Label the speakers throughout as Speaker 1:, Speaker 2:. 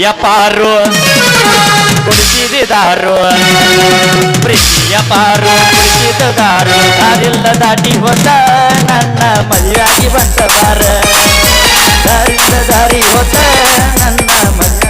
Speaker 1: ಪ್ರೀತಿಯ ಪಾರು ಕುಡಿಸಿದಾರು ಪ್ರೀತಿಯ ಪಾರು ಕುಡಿಸಿದಾರು ದಾರಿಲ್ಲ ದಾಟಿ ಹೋದ ನನ್ನ ಮದುವೆಯಾಗಿ ಬಂದವಾರ ದಾರಿಯಿಂದ ದಾರಿ ಹೋದ ನನ್ನ ಮದುವೆ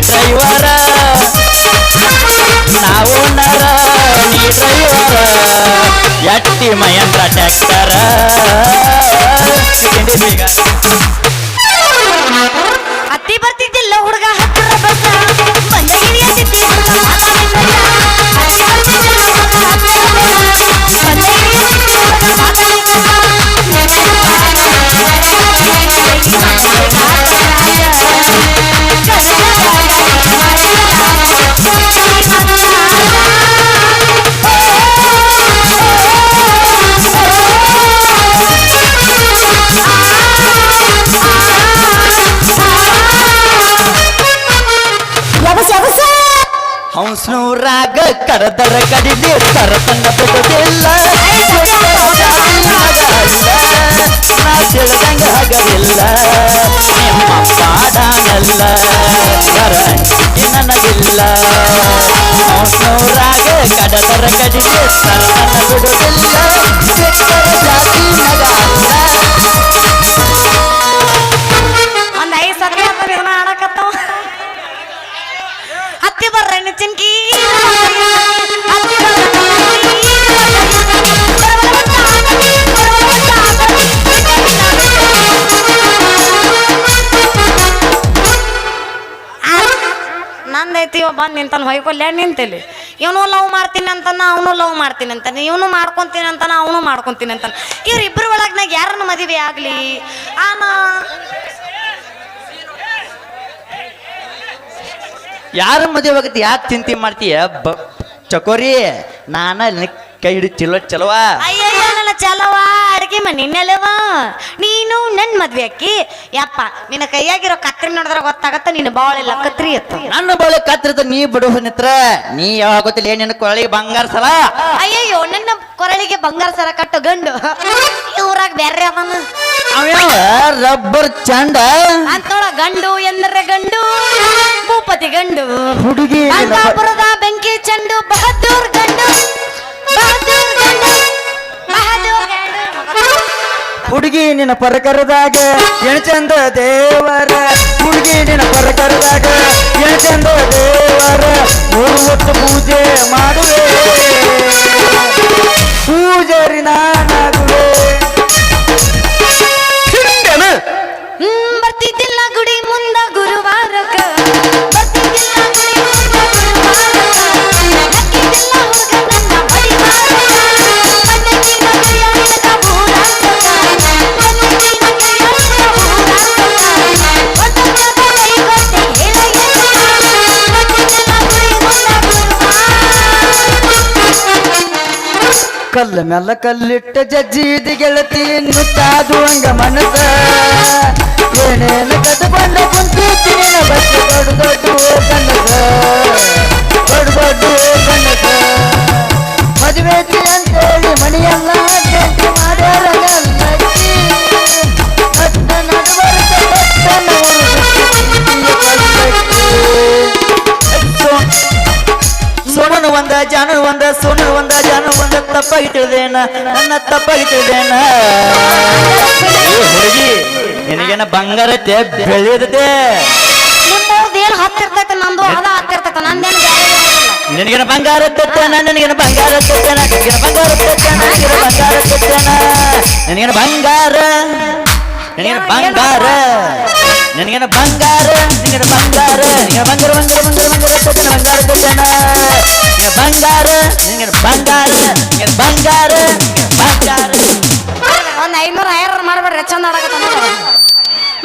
Speaker 1: ಡ್ರೈವರ ನಾವು ನರ ನೀ ಡ್ರೈವರ ಎಟ್ಟಿ ಮಯಂತ್ರ ಟ್ಯಾಕ್ಟರ ಹಂಸ್ನೂರಾಗ ಕರೆದರ ಕಡಿಲಿ ತರತಂಗ ಬಿಡುದಿಲ್ಲ ನಾ ತಿಳಿದಂಗ ಹಗವಿಲ್ಲ ನಿಮ್ಮ ಪಾಡಾನಲ್ಲ. ಕರಂಗಿ ನನಗಿಲ್ಲ. ಹಂಸ್ನೂರಾಗ ಕಡದರ ಕಡಿಲಿ ತರ ಬಿಡುದಿಲ್ಲ ಬಿಟ್ಟರೆ ಜಾತಿ ನಗ
Speaker 2: ಬಂದು ನಿಂತಾನ ಹೊಯ್ಕೊಲ್ಯ ನಿಂತಲ್ಲಿ ಇವನು ಲವ್ ಮಾಡ್ತೀನಿ ಅಂತಾನ ಅವನು ಲವ್ ಮಾಡ್ತೀನಿ ಅಂತಾನೆ ಇವನು ಮಾಡ್ಕೊತೀನಿ ಅಂತಾನ ಅವನು ಮಾಡ್ಕೊಂತೀನಿ ಅಂತಾನ. ಒಳಗೆ ಒಳಗ್ನಾಗ ಯಾರನ್ನ ಮದುವೆ ಆಗಲಿ? ಆನ?
Speaker 1: ಯಾರ ಮದುವೆ ಆಗತ್ತೆ ಯಾಕೆ ಚಿಂತೆ ಮಾಡ್ತೀಯ? ಬ ಚಕೋರಿ ನಾನ ಕೈ ಹಿಡಿದು ಚಲೋ ಚಲವಾ?
Speaker 2: ಚಲವ ಅಡ್ಗೆ ಮನೆ ನೆಲವ. ನೀನು ನನ್ನ ಮದ್ವೆ ಅಕ್ಕಿ. ಯಪ್ಪ ನಿನ್ನ ಕೈಯಾಗಿರೋ ಕತ್ರಿ ನೋಡಿದ್ರೆ ಗೊತ್ತಾಗತ್ತ ನಿನ್ನ ಬಾಳೆಲ್ಲ ಕತ್ರಿ ಇತ್ತು
Speaker 1: ನನ್ನ ಬಾಳೆ ಕತ್ರಿ ನೀ ಬಿಡು ನಿತ್ರ ನೀ ಯಾವಾಗ ಗೊತ್ತಿಲ್ಲ ಏನ್ ನಿನ್ನ ಕೊಳಿಗೆ ಬಂಗಾರ ಸಲ
Speaker 2: ಅಯ್ಯಯ್ಯೋ ನನ್ನ ಕೊರಳಿಗೆ ಬಂಗಾರ ಸರ ಕಟ್ಟು ಗಂಡು. ಇವ್ರಾಗ ಬೇರೆ ಅವನ
Speaker 1: ಅವ್ಯಾವ ರಬ್ಬರ್ ಚಂಡ.
Speaker 2: ಅಂತೋಳ ಗಂಡು ಎಂದ್ರೆ ಗಂಡು ಭೂಪತಿ ಗಂಡು.
Speaker 1: ಹುಡುಗಿ
Speaker 2: ಬೆಂಕಿ ಚಂಡು ಬಹದ್ದೂರ್ ಗಂಡು ಬಹದ್ದೂರ್ ಗಂಡು.
Speaker 1: ಹುಡುಗಿ ನಿನ್ನ ಪರಕರದಾಗ ಎಣಚಂದ ದೇವರ. ಹುಡುಗಿ ನಿನ್ನ ಪರಕರದಾಗ ಎಣಚಂದ ದೇವರ. ಮೂರು ಹೊತ್ತು ಪೂಜೆ ಮಾಡುವೆ. ಪೂಜಾರಿ ಕಲ್ಲ ಮೆಲ್ಲ ಕಲ್ಲಿಟ್ಟ ಜಜ್ಜಿದ ಗೆಳತಿ ನುಚ್ಚಾದು ಹಂಗ ಮನಸ ತಪ್ಪಾಗಿ ತಿಳಿದೇನ? ನನ್ನ ತಪ್ಪಾಗಿ ತಿಳಿದೇನ? ಹುಡುಗಿ ನಿನಗೇನ ಬಂಗಾರ ಬೆಳೆಯದತೆ
Speaker 2: ನಿಮ್ಮವ್ರದ್ದು ಏನು ಹತ್ತಿರ್ತೈತೆ ನಂದು ಅದ ಹತ್ತಿರ್ತೈತೆ ನಂದೇನು ಬೇರೆ
Speaker 1: ನಿನಗೇನ ಬಂಗಾರ ತೆತ್ತೇನ ನಿನಗಿನ ಬಂಗಾರ ತೆತ್ತೇನ ನಿನಗೇನ ಬಂಗಾರ ತೆತ್ತೇನ ನಿನಗೇನ ಬಂಗಾರ ತೆತ್ತೇನ ನಿನಗೇನ ಬಂಗಾರ?
Speaker 3: ನಿನಗೇನ ಬಂಗಾರ ನಿನಗೇನ ಬಂಗಾರ ನಿನಗೇನ ಬಂಗಾರ ನಿನಗೆ ಬಂಗಾರ ಬಂಗಾರ ಬಂಗಾರ ಬಂಗಾರ ಬಂಗಾರ ನಿನಗೇನ ಬಂಗಾರ ನಿನಗೇನ ಬಂಗಾರ ನಿನಗೇನ ಬಂಗಾರ ಬಂಗಾರ
Speaker 2: ಒಂದು ಐನೂರು ಐನೂರು ಮಾಡ್ಬೇಡ್ರಿ ಚಂದ ಆಡಕತ್ತ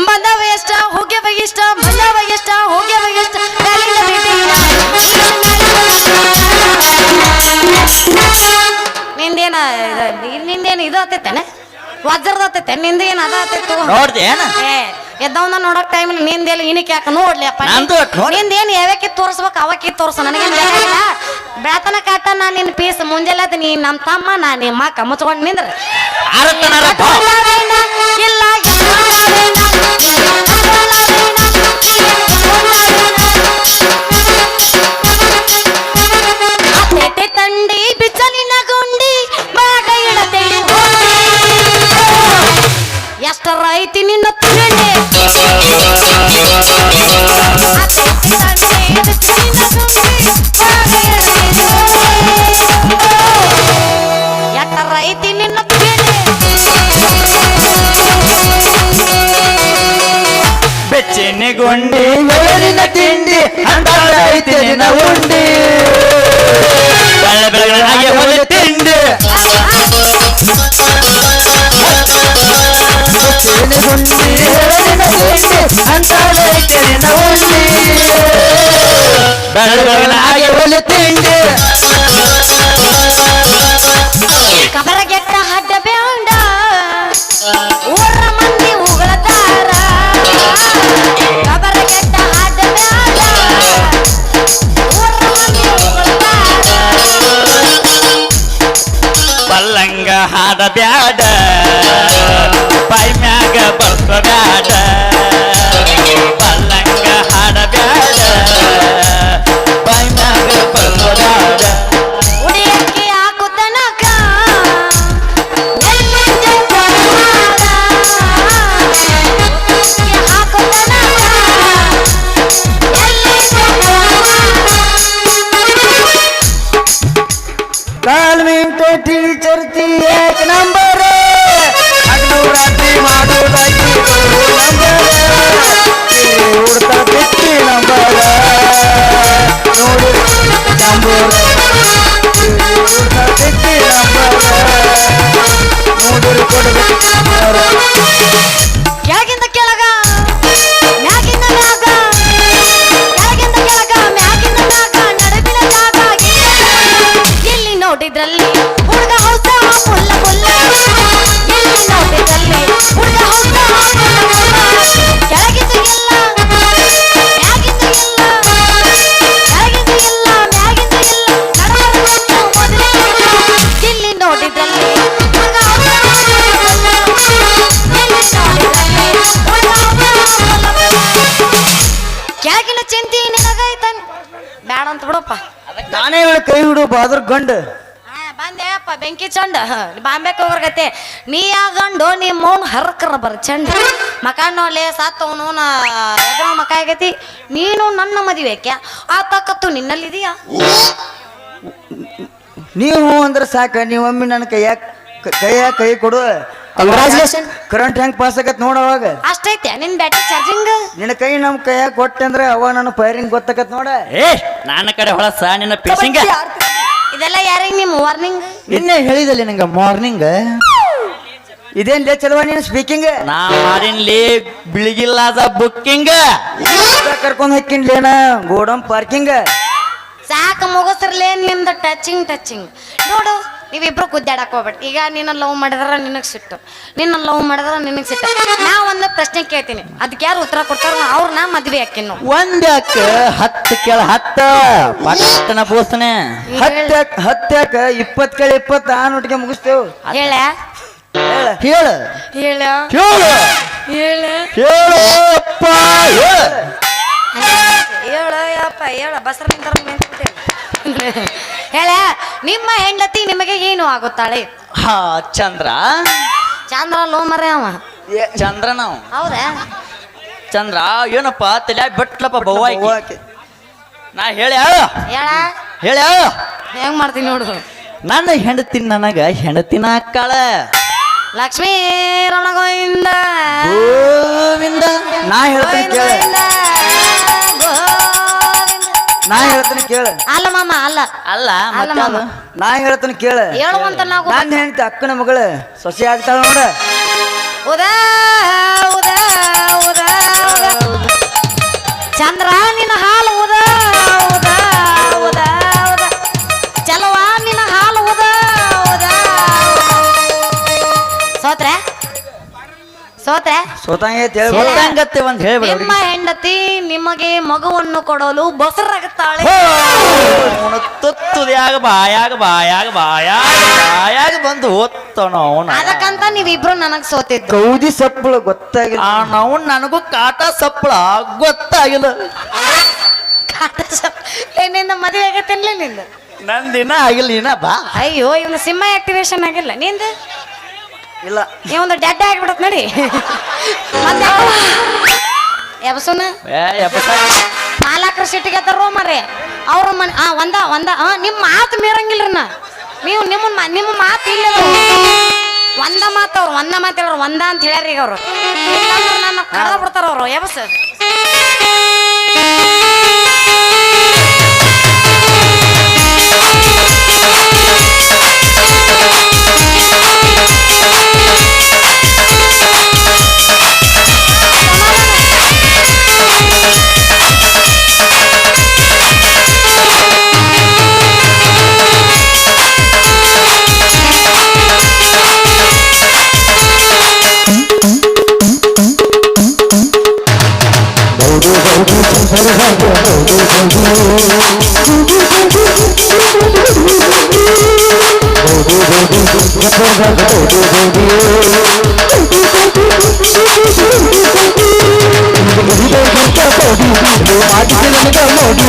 Speaker 2: ಬಂದವ ಎಷ್ಟ ಹೋಗ್ಯ ಇಷ್ಟ ಬಂದವ ಎಷ್ಟ ಹೋಗ್ಯ ಬಗೆಷ್ಟ ಬಿಟ್ಟಿಲ್ಲ. ನಿಂದೇನ ಇದು- ನಿಂದೇನ ಇದು ಆತೈತೇನ ವಜ್ರದ ಆತೈತೆ ಏನು ಅದ ಆತೈತು
Speaker 3: ನೋಡ್ದೆ ಏನ
Speaker 2: ಏ ಎದ್ದವನ್ನ ನೋಡಕ್ ಟೈಮ್ ನಿಂದೆಲ್ಲ ಇನಿಕ್ ಯಾಕೆ ನೋಡ್ಲಿ ಅಪ್ಪ
Speaker 3: ನಂದು ನೋಡ್.
Speaker 2: ಯಾವಕ್ಕೆ ತೋರಿಸ್ಬೇಕು ಅವಕ್ಕೆ ತೋರ್ಸ ನನಗೇನ್ ಬೇಕಾಗಿಲ್ಲ ಬೆಳತನ ಕಾಟ ನಾ ನಿನ್ನ ಪೀಸ್ ಮುಂಜಾನೆ ನೀ ನಮ್ಮ ತಮ್ಮ ನಾ ನಿಮ್ಮ ಅಕ್ಕ ಮುಚ್ಕೊಂಡು ನಿಂದ್ರ
Speaker 3: ಬಾ.
Speaker 2: ಇಲ್ಲ ಅತ್ತೇಟೆ ತಂಡಿ
Speaker 3: ಅಂತಾಳ ನಿನ್ನ ಉಂಡಿ ಬೆಳ್ಳ ತಿಂಡಿ ಗಂಡು.
Speaker 2: ಆ, ಬಂದೆ ಅಪ್ಪ ಬೆಂಕಿ ಚಂಡ ಬಾಂಬೆಕ್ ಹೋಗ್ರಗತ್ತೆ ನೀ ಆ ಗಂಡು ನೀ ಮೌನ್ ಹರ್ಕರ ಬರ ಚಂಡ. ಮಕಾನೋ ಲೇ ಸಾತ್ತವನು ನಾ ಎದ್ರ ಮಕ ಆಗೈತಿ. ನೀನು ನನ್ನ ಮದುವೆ ಕ್ಯಾ ಆ ತಾಕತ್ತು ನಿನ್ನಲ್ಲಿದೆಯಾ?
Speaker 3: ನೀವು ಅಂದ್ರೆ ಸಾಕ ನೀವೊಮ್ಮೆ ಒಮ್ಮೆ ನನ್ನ ಕೈಯಾಗ ಕೈಯಾಗ ಕೈ ಕೊಡು.
Speaker 2: ಕಂಗ್ರಾಚುಲೇಷನ್
Speaker 3: ಕರೆಂಟ್ ಹೆಂಗ್ ಪಾಸ್ ಆಗತ್ ನೋಡ ಅವಾಗ.
Speaker 2: ಅಷ್ಟೈತೆ ನಿನ್ ಬ್ಯಾಟರಿ ಚಾರ್ಜಿಂಗ್
Speaker 3: ನಿನ್ನ ಕೈ ನಮ್ ಕೈಯಾಗ ಕೊಟ್ಟೆ ಅಂದ್ರೆ ಅವ ನನ್ನ ಫೈರಿಂಗ್ ಗೊತ್ತಾಗತ್ ನೋಡ.
Speaker 1: ಏ ನನ್ನ ಕಡೆ ಸಾ ನಿನ್ನ ಪಿಸಿಂಗ
Speaker 2: ಇದೆಲ್ಲ ಯಾರಿಗೆ ನಿಮ್ಮ ವಾರ್ನಿಂಗ್
Speaker 3: ನಿನ್ನೆ ಹೇಳಿದಲ್ಲಿ ನಂಗೆ ಮಾರ್ನಿಂಗ್ ಇದೇನ್ ಲೇ ಚಲವ ನೀನು ಸ್ಪೀಕಿಂಗ್
Speaker 1: ನಾ ಮಾಡಿನ್ಲಿ ಬಿಳಿಗಿಲ್ಲದ ಬುಕ್ಕಿಂಗ್
Speaker 3: ಕರ್ಕೊಂಡ್ ಹಾಕಿನ್ಲೇನ ಗೋಡಂ ಪಾರ್ಕಿಂಗ್
Speaker 2: ಸಾಕು ಮುಗಿಸ್ರಲೇ ನಿಮ್ದು ಟಚಿಂಗ್ ಟಚಿಂಗ್ ನೋಡು ನೀವಿಬ್ರು ಗುದ್ದಾಡಕ್ಕೆ ಹೋಗ್ಬೇಡಿ. ಈಗ ನಿನ್ನ ಲವ್ ಮಾಡಿದ್ರ ನಿನಗ್ ಸಿಟ್ಟು. ನಿನ್ನ ಲವ್ ಮಾಡಿದ್ರ ನಿನಗ್ ಸಿಟ್ಟು. ನಾ ಒಂದು ಪ್ರಶ್ನೆ ಕೇಳ್ತೀನಿ. ಅದಕ್ಕೆ ಯಾರು ಉತ್ತರ ಕೊಡ್ತಾರ ನಾ ಮದ್ವೆ ಹಾಕಿನ್ನು
Speaker 1: ಒಂದ್ಯಾಕ ಹತ್ತು ಕೇಳ ಹತ್ತ. ಪಟ್ಟಣ ಬೋಸನೆ
Speaker 3: ಹತ್ತ್ಯಾಕ ಇಪ್ಪತ್ ಕಳೆ ಇಪ್ಪತ್ತ ಆ ನೋಟಿಗೆ ಮುಗಿಸ್ತೇವ್.
Speaker 2: ಹೇಳ.
Speaker 3: ಹೇಳ.
Speaker 2: ಹೇಳ.
Speaker 1: ಹೇಳು.
Speaker 2: ಹೇಳ.
Speaker 1: ಹೇಳು. ಅಪ್ಪ ಹೇಳು.
Speaker 2: ಹೇಳ ಯಪ್ಪ ಹೇಳ. ಬಸರ ನಿಂತರ ಹೇಳ ನಿಮ್ಮ ಹೆಂಡತಿ ನಿಮಗೆ ಏನು ಆಗುತ್ತಾಳೆ?
Speaker 1: ಹಾ ಚಂದ್ರ.
Speaker 2: ಚಂದ್ರ ಲೋ ಮರೆ ಅವ
Speaker 1: ಚಂದ್ರ ನಾವು
Speaker 2: ಹೌದಾ?
Speaker 1: ಚಂದ್ರ ಏನಪ್ಪ ತಲೆ ಬಿಟ್ಲಪ್ಪ ಬವ್ವಾಕಿ?
Speaker 3: ಓಕೆ.
Speaker 1: ನಾ ಹೇಳ
Speaker 2: ಹೇಳ.
Speaker 1: ಹೇಳ
Speaker 2: ಹೆಂಗ್ ಮಾಡ್ತೀನಿ ನೋಡು.
Speaker 1: ನನ್ನ ಹೆಂಡತಿ ನನಗ ಹೆಂಡತಿನ ಹಾಕಾಳ
Speaker 2: ಲಕ್ಷ್ಮೀ ರಮಣ ಗೋವಿಂದ
Speaker 3: ಗೋವಿಂದ. ನಾ ಹೇಳ್ತೀನಿ ಕೇಳ.
Speaker 2: ಗೋವಿಂದ.
Speaker 3: ನಾ ಹೇಳ್ತೀನಿ ಕೇಳ.
Speaker 2: ಅಲ್ಲ ಮಾಮ ಅಲ್ಲ.
Speaker 3: ಅಲ್ಲ
Speaker 2: ಅಲ್ಲ ಮಾಮ.
Speaker 3: ಅದು? ನಾ ಹೇಳ್ತೀನಿ ಕೇಳ.
Speaker 2: ಹೇಳುವಂತ ನಾವು
Speaker 3: ನಾನು ಹೇಳ್ತಿ ಅಕ್ಕನ ಮಗಳು ಸೊಸೆ ಆಗ್ತಾಳ ನೋಡ.
Speaker 2: ಉದಾ.
Speaker 1: ಒಂದ್ ಹೇಳ್ಬಿಡ
Speaker 2: ನಿಮ್ಮ ಹೆಂಡತಿ ನಿಮಗೆ ಮಗುವನ್ನು ಕೊಡಲು ಬಸರಾಗುತ್ತಾಳೆ.
Speaker 1: ತುತ್ತುದ್ಯಾಗ ಬಾಯಾಗ ಬಾಯಾಗ ಬಾಯಾಗ ಬಾಯಾಗ ಬಂದು ಓದ್ತಾನ ಅವನ.
Speaker 2: ಅದಕ್ಕಂತ ನೀವಿಬ್ರು ನನಗ್ ಸೋತಿದ್ದು.
Speaker 3: ಕೌದಿ ಸಪ್ಪಳ ಗೊತ್ತಾಗಿಲ್ಲ.
Speaker 1: ನಾವು ನನಗೂ ಕಾಟ ಸಪ್ಪಳ ಗೊತ್ತಾಗಿಲ್ಲ.
Speaker 2: ಕಾಟ ಸಪ್ಪಳ ಏ, ನಿಂದ ಮದುವೆ ಆಗತ್ತೆ ನಿಂದ?
Speaker 1: ನಂದಿನ ಆಗಿಲ್ಲ ಇನ್ನ ಬಾ.
Speaker 2: ಅಯ್ಯೋ ಇವನು ಸಿಂಹ ಆಕ್ಟಿವೇಶನ್ ಆಗಿಲ್ಲ. ನಿಂದ?
Speaker 3: ಇಲ್ಲ.
Speaker 2: ಇವಂದು ಡೆಡ್ ಆಗಿಬಿಡತ್ ನೋಡಿ. ಮತ್ತೆ ಎಬಸುನ
Speaker 1: ಏ ಯಪ್ಪ
Speaker 2: ಮಾಲಾಕ್ರ ಸಿಟ್ಟಿಗೆ ತರೋ ಮರೆ ಅವ್ರ ಮನೆ ಆ ಒಂದ ಒಂದ ಆ ನಿಮ್ಮ ಮಾತು ಮೀರಂಗಿಲ್ರಿ ನಾ. ನೀವು ನಿಮ್ಮ ಮಾ- ನಿಮ್ಮ ಮಾತು ಇಲ್ಲ ಒಂದ ಮಾತು ಅವ್ರು ಒಂದ ಮಾತು ಹೇಳೋರು ಒಂದ ಅಂತ ಹೇಳ್ಯಾರ ಈಗ ಅವರು. ನನ್ನ ಕರೆದ ಬಿಡ್ತಾರ ಅವರು. ಎಬಸ್ ಮಾಡಿಸಿ ನನಗ ನೋಡಿ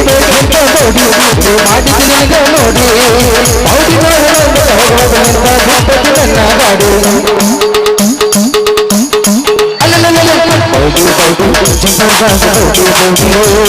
Speaker 2: ಬೇರೆ ಕೆಟ್ಟ ನೋಡಿ
Speaker 4: ನೀವು ಮಾಡಿಸಿ ನನಗ ನೋಡಿ ಹೌದು ನೋಡೋದು ಭಗವಂತ ಗಣಪತಿ ನನ್ನ ನಾಡು
Speaker 5: ಹೌದು ಹೌದು
Speaker 4: ಹೌದು ಹೌದು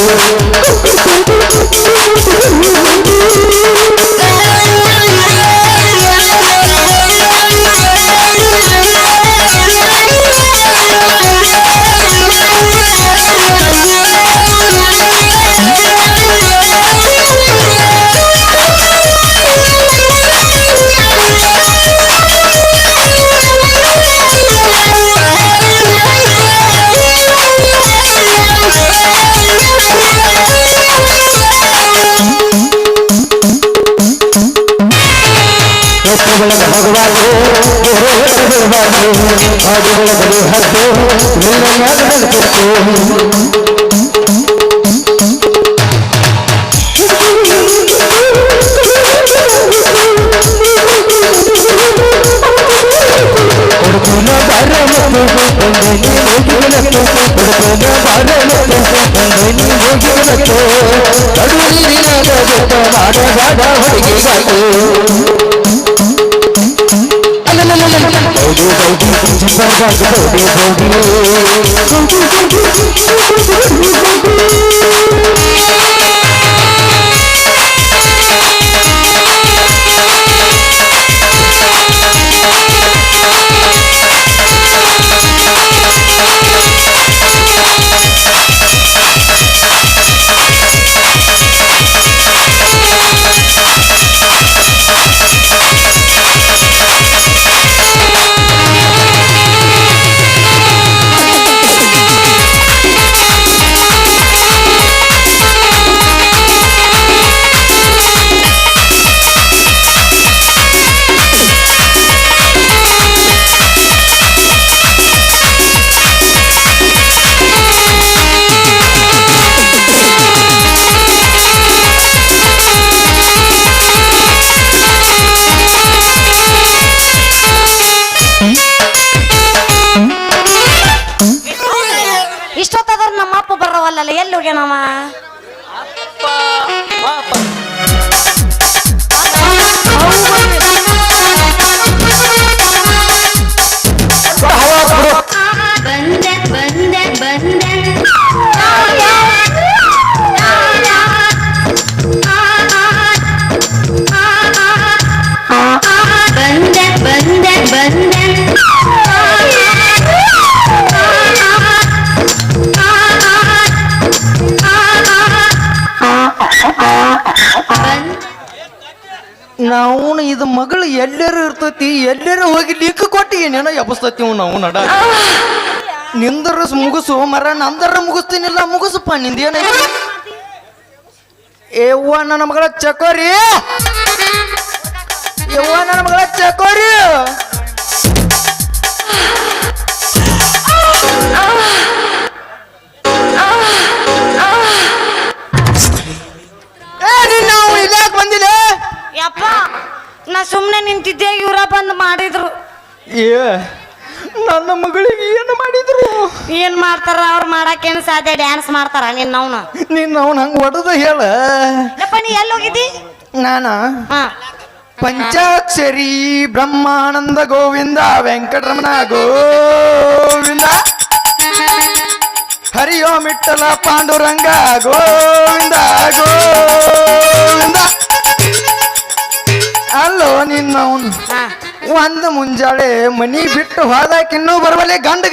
Speaker 5: ಇಷ್ಟೊತ್ತಾದ್ರ
Speaker 2: ಬರೋವಲ್ಲ ಎಲ್ಲಿ ಹೋಗ್ಯಾನವ?
Speaker 5: ನಾವು ಇದು ಮಗಳು ಎಲ್ಲರೂ ಇರ್ತೈತಿ, ಎಲ್ಲರೂ ಹೋಗಿ ಲೀಕ್ ಕೊಟ್ಟು ಏನೇನೋ ಎಬ್ಬಸ್ತೈತಿ ನಾವು ನಡ ನಿಂದರ ಮುಗಿಸು, ಮರ ನಂದರ ಮುಗಿಸ್ತೀನಿಲ್ಲ, ಮುಗಿಸಪ್ಪ ನಿಂದೇನೈತಿ ಏವ್ವ ನನ್ನ ಮಗಳ ಚಕೋರಿ! ಯವ್ವ ನನ್ನ ಮಗಳ ಚಕೋರಿ! ಏ ನೀನ್ ನಾವು ಇಲ್ಯಾಕ್ ಬಂದಿಲ್ಲ
Speaker 2: ಯಪ್ಪ ನಾ ಸುಮ್ಮನೆ ನಿಂತಿದ್ದೆ ಇವರ ಬಂದು ಮಾಡಿದ್ರು.
Speaker 5: ಏ ನನ್ನ ಮಗಳಿಗೆ ಏನು ಮಾಡಿದ್ರು?
Speaker 2: ಏನ್ ಮಾಡ್ತಾರ ಅವ್ರು ಮಾಡಕ್ಕೇನು ಸಾಧ್ಯ ಡ್ಯಾನ್ಸ್ ಮಾಡ್ತಾರ ನಿನ್ನ ಅವನು.
Speaker 5: ಹಂಗ ಹೊಡೆದ ಹೇಳ.
Speaker 2: ಯಪ್ಪ ನೀ ಎಲ್ಲಿ ಹೋಗಿದ್ದಿ?
Speaker 5: ನಾನ?
Speaker 2: ಹಾ.
Speaker 5: ಪಂಚಾಕ್ಷರಿ ಬ್ರಹ್ಮಾನಂದ ಗೋವಿಂದ ವೆಂಕಟರಮಣ ಗೋವಿಂದ. ಹರಿಯೋ ಮಿಟ್ಟಲ ಪಾಂಡುರಂಗ ಗೋವಿಂದ ಗೋವಿಂದ. ಅಲ್ಲೋ
Speaker 2: ನಿನ್ನವನು
Speaker 5: ಒಂದು ಮುಂಜಾಳೆ ಮನಿ ಬಿಟ್ಟು ಹೋದಾಕ ಇನ್ನೂ ಬರುವಲ್ಲಿ ಗಂಡ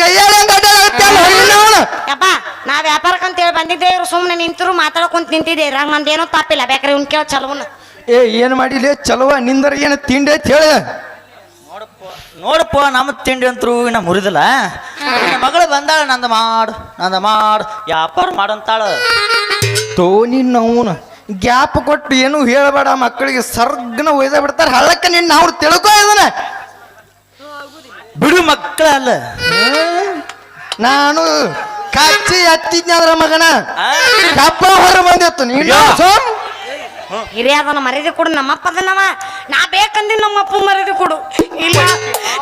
Speaker 2: ನಾ ವ್ಯಾಪಾರಕ್ಕಂತ ಹೇಳಿ ಬಂದಿದ್ದೆ ಇವ್ರು ಸುಮ್ಮನೆ ನಿಂತರು ಮಾತಾಡ್ಕೊಂತ ನಿಂತಿದ್ದೆ. ಇದ್ರಾಗ ನಂದೇನೋ ತಪ್ಪಿಲ್ಲ. ಬೇಕಾರೆ ಉನ್ಕೇಳ ಕೇಳ ಚಲೋನ.
Speaker 5: ಏ ಏನು ಮಾಡಿಲ್ಲ ಚಲೋ ನಿಂದರ ಏನು ತಿಂಡಿ ಅಂತ ಹೇಳ.
Speaker 1: ನೋಡಪ್ಪ ನಮ್ಮ ತಿಂಡಿ ಅಂತರೂ ಇನ್ನ ಮುರಿದಿಲ್ಲ. ಮಗಳು ಬಂದಾಳ ನಂದ ಮಾಡು ನಂದ ಮಾಡು ವ್ಯಾಪಾರ ಮಾಡಂತಾಳ.
Speaker 5: ತೋ ನಿನ್ನ ಅವನು ಗ್ಯಾಪ್ ಕೊಟ್ಟು ಏನು ಹೇಳಬೇಡ ಮಕ್ಕಳಿಗೆ ಸರ್ಗನ ಒಯ್ದ ಬಿಡ್ತಾರ. ಹಳ್ಳಕ್ಕ ನಿನ್ನ ಅವ್ರು ತಿಳ್ಕೊ ಇದನ್ನ.
Speaker 1: ಬಿಡು ಮಕ್ಕಳ ಅಲ್ಲ.
Speaker 5: ನಾನು ಕಚ್ಚಿ ಹತ್ತಿದ್ನಂದ್ರ ಮಗನ? ಕಪ್ಪ ಹೊರ ಬಂದಿತ್ತು. ನೀನು
Speaker 2: ಹಿರಿಯದನ ಮರ್ಯಾದೆ ಕೊಡು ನಮ್ಮಪ್ಪ ಅದನ್ನವ ನಾ ಬೇಕಂದ್ರೆ ನಮ್ಮಪ್ಪ ಮರ್ಯಾದೆ ಕೊಡು. ಇಲ್ಲ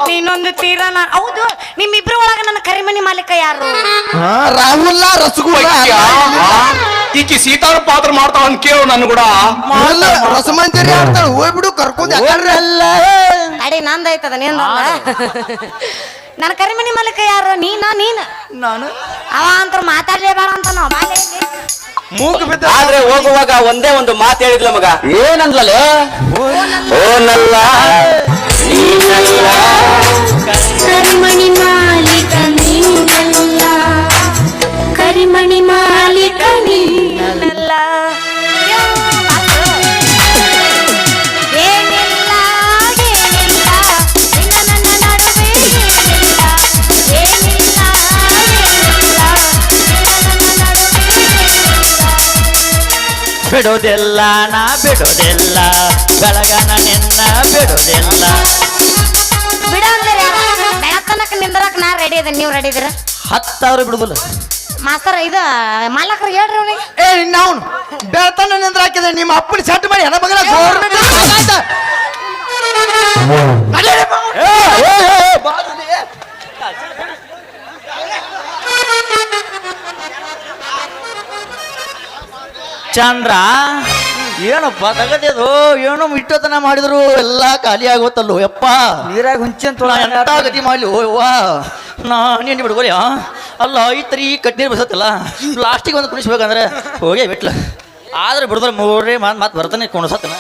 Speaker 2: ನೀನೊಂದು ತೀರ ನಾ ಹೌದು ನಿಮ್ಮಿಬ್ರ ಒಳಗ ನನ್ನ ಕರಿಮನಿ ಮಾಲೀಕ ಯಾರು?
Speaker 5: ಹಾ ರಾಹುಲ್ಲ ರಸಗುಲ್ಲ
Speaker 6: ಈಕಿ ಸೀತಾಳ ಪಾತ್ರ ಮಾಡ್ತಾವ ಅಂತ ಕೇಳು ನನ್ ಕೂಡ.
Speaker 5: ಅಲ್ಲ, ರಸಮಂಜರಿ ಆಡ್ತಾಳ. ಹೋಗ್ಬಿಡು ಕರ್ಕೊಂಡ್ ಯಾಕಂದ್ರೆ.
Speaker 1: ಅಲ್ಲ
Speaker 2: ಅಡಿ ನಂದಾಯ್ತದ ನಿಂದಲ್ಲ ನನ್ನ ಕರಿಮನಿ ಮಲಿಕ ಯಾರು? ನೀನ ನೀನ.
Speaker 5: ನಾನು?
Speaker 2: ಅವ ಅಂತ ಮಾತಾಡ್ಲೇಬೇಡ ಅಂತ ನಾವು
Speaker 5: ಮೂಗು ಬಿದ್ದ
Speaker 6: ಆದ್ರೆ ಹೋಗುವಾಗ ಒಂದೇ ಒಂದು ಮಾತು ಹೇಳಿದ್ಲ ಮಗ. ಏನಂದ್ಲಲ್ಲ ಓನಲ್ಲ ನೀನಲ್ಲ.
Speaker 7: ಕರಿಮಣಿ
Speaker 1: ಬಿಡೋದಿಲ್ಲ ನಾ ಬಿಡೋದಿಲ್ಲ ಬೆಳಗನ ನಿನ್ನ ಬಿಡೋದಿಲ್ಲ
Speaker 2: ಬಿಡ ಅಂದ್ರೆ ಬೆಳತನಕ ನಿಂದ್ರಕ್ ನಾ ರೆಡಿ ಇದ್ದೀನಿ ನೀವು ರೆಡಿ ಇದೀರ?
Speaker 1: ಹತ್ತಾರು ಬಿಡುದಿಲ್ಲ
Speaker 2: ಮಾಸ್ತರ ಇದು ಮಾಲಕರು ಹೇಳ್ರಿ ಅವನಿಗೆ.
Speaker 5: ಏ ನಿನ್ನ ಅವನು ಬೆಳ್ತಾನ ನಿಂದ್ರ ಹಾಕಿದ್ರೆ ನಿಮ್ಮ ಅಪ್ಪನ ಸೆಟ್ ಮಾಡಿ ಹೆಣ ಮಗನ ಗೌರ್ಮೆಂಟ್
Speaker 1: ಚಂದ್ರ ಏನಪ್ಪ ತಗದೇದು? ಏನೋ ಇಟ್ಟತನ ಮಾಡಿದ್ರು ಎಲ್ಲ ಖಾಲಿ ಆಗೋತಲ್ಲೋ ಯಪ್ಪ.
Speaker 5: ನೀರಾಗ ಹುಂಚಿ
Speaker 1: ನಾ ಎಂತ ಗತಿ ಮಾಡ್ಲಿ? ಓ ವಾ ನಾ ನೀನು ಬಿಡ್ಕೊಲಿ ಅಲ್ಲ ಐತ್ರಿ ಕಟ್ ನೀರು ಬಸತ್ತಲ್ಲ? ಲಾಸ್ಟಿಗೆ ಒಂದು ಕುಣಿಸ್ಬೇಕಂದ್ರೆ ಹೋಗೇ ಬಿಟ್ಲ. ಆದ್ರೆ ಬಿಡ್ದ್ರೆ ಮೂರೇ ಮಾತು ಮಾತು ಬರ್ತಾನೆ ಕುಣಿಸತ್ತನ.